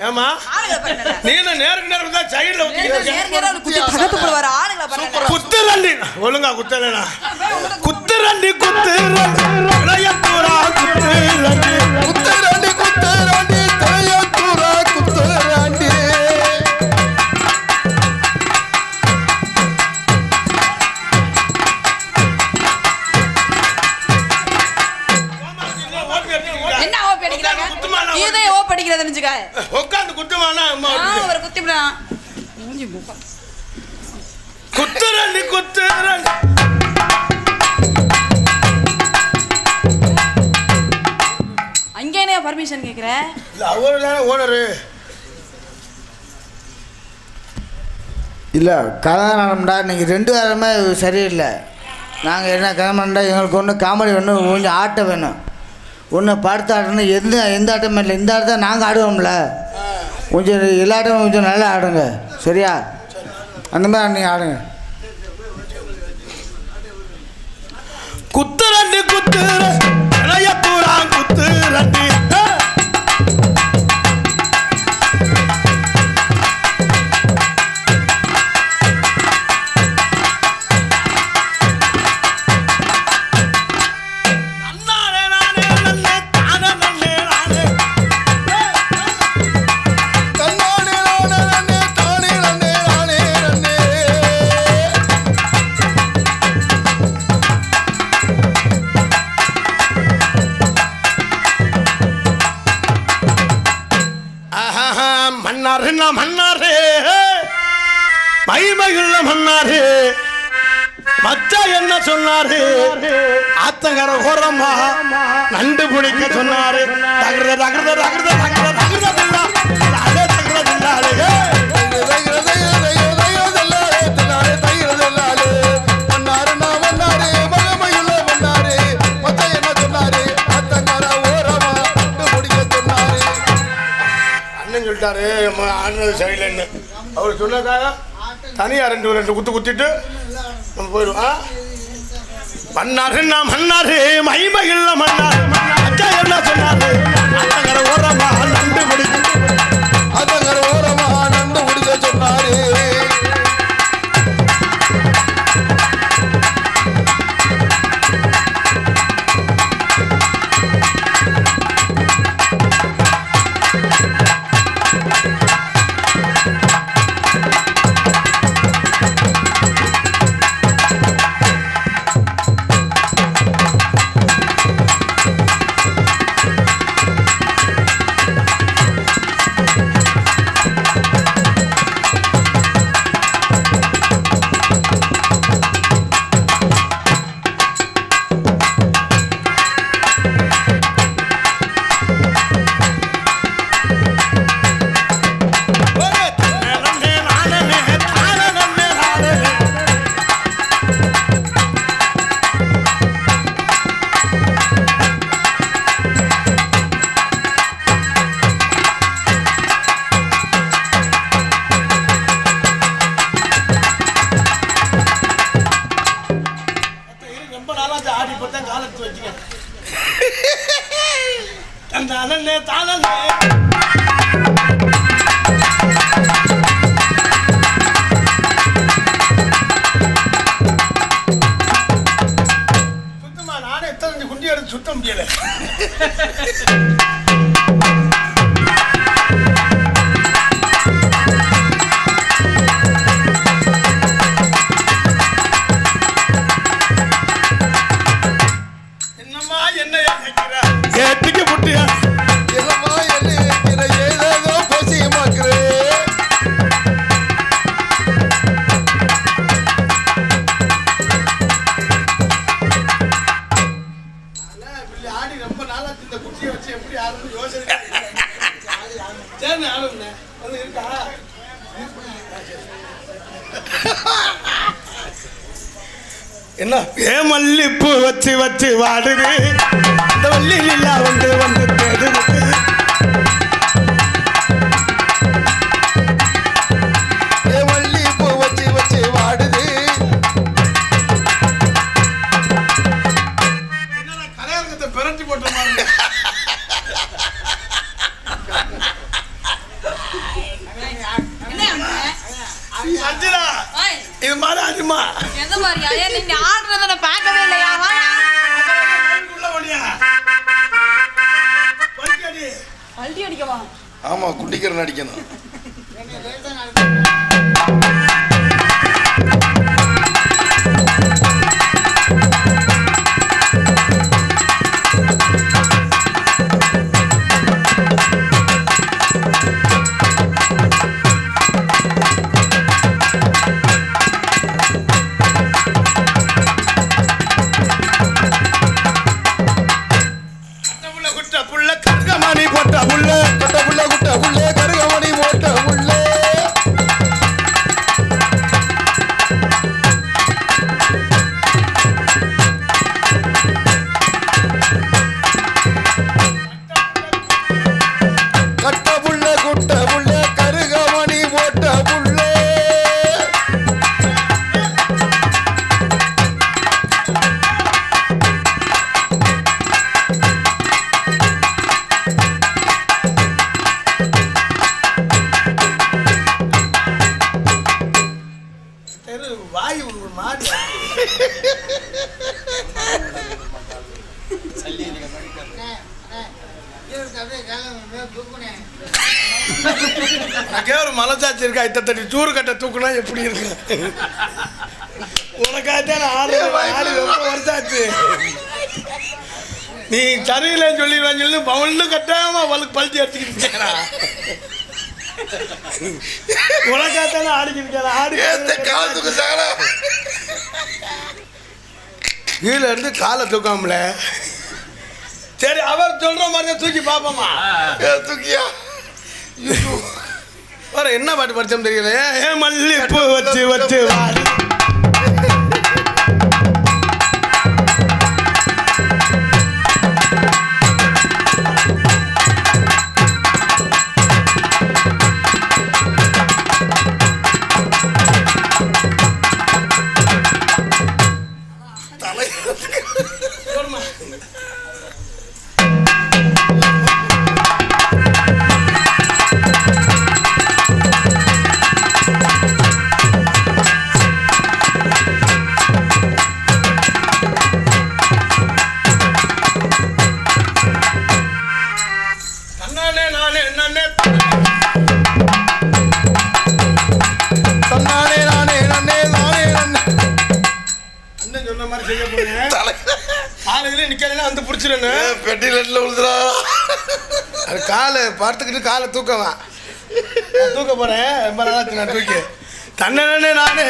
ஏமா நீ என்ன நேருக்கு நேரம் தான் சைடுல வந்து ஒழுங்கா குத்துரண்டி இளையத்தூரா குத்துரண்டி அடிக்கிறது நினைச்சுக்க உட்காந்து குத்துமானா அம்மா நான் ஒரு குத்தி விடுறான் மூஞ்சி முகம். குத்துரண்டி குத்துரண்டி அங்கே என்ன பர்மிஷன் கேக்குற? இல்ல அவரு தானே ஓனரு இல்லை கதாநாயகம்டா இன்னைக்கு ரெண்டு வாரமே சரியில்லை. நாங்கள் என்ன கிளம்பண்டா எங்களுக்கு ஒன்று காமெடி வேணும் கொஞ்சம் ஆட்டம் வேணும். ஒன்று படுத்து ஆடணும் எந்த எந்த ஆட்டமும் இல்லை. இந்த ஆட்டம் நாங்கள் ஆடுவோம்ல. கொஞ்சம் எல்லா ஆட்டமும் கொஞ்சம் நல்லா ஆடுங்க. சரியா? அந்த மாதிரி நீங்கள் ஆடுங்க. குத்து ரெண்டு குத்து குத்துரண்டி மன்னாரே. நான் மன்னாரே. மச்சா என்ன சொன்னாரு? ஆத்தங்கர ஓரமா நண்டு பிடிக்க சொன்னாரு. தகுத தகுத தகுத தகுத அண்ணன் ஆனது சரியில்லைன்னு அவர் சொன்னதாக தனியாக ரெண்டு ரெண்டு குத்து குத்திட்டு நம்ம போயிடுவோம். மன்னாரு நான் மன்னாரு மகிமகிழ்ல மன்னாரு. அச்சா என்ன சொன்னாரு? ஆத்தங்கர ஓரமா நண்டு பிடிக்க சொன்னாரு. அந்த அனல்லே சுத்தமா நானே எத்தனை குண்டி எடுத்து சுத்த முடியல. என்ன? ஏ மல்லிப்பூ வச்சு வச்சு வாடுது. இந்த வள்ளி வந்து வந்து தேடுது. அடிக்கவா ஆமா குண்டிக்கரன் அடிக்கணும். புள்ள குட்ட போட்ட புள்ள. எனக்கே ஒரு மனசாட்சி இருக்கா? இத்த தட்டி சூறு கட்ட தூக்குனா எப்படி இருக்கு? உனக்காகத்தான் ஆடு ஆடு ரொம்ப வருஷாச்சு நீ சரியில்லைன்னு சொல்லிடுவான்னு சொல்லி பவுன்னு கட்டாம அவளுக்கு பழுத்தி எடுத்துக்கிட்டு இருக்கேனா உனக்காகத்தானே ஆடிக்கிட்டு ஆடி காலத்துக்கு சகல கீழே இருந்து காலை தூக்காமல. சரி அவர் சொல்ற மாதிரி தூக்கி பார்ப்போமா? தூக்கியா? வேற என்ன பாட்டு படிச்சோம் தெரியல ஏ மல்லிப்பூ வச்சு வச்சு. வாடி வந்து பிடிச்சிருன்னு பெட்டி லெட்டில் விழுதுடா அது காலை பார்த்துக்கிட்டு காலை தூக்கவா? நான் தூக்க போறேன். ரொம்ப நாளாச்சு நான் தூக்கி. தன்னே நானே.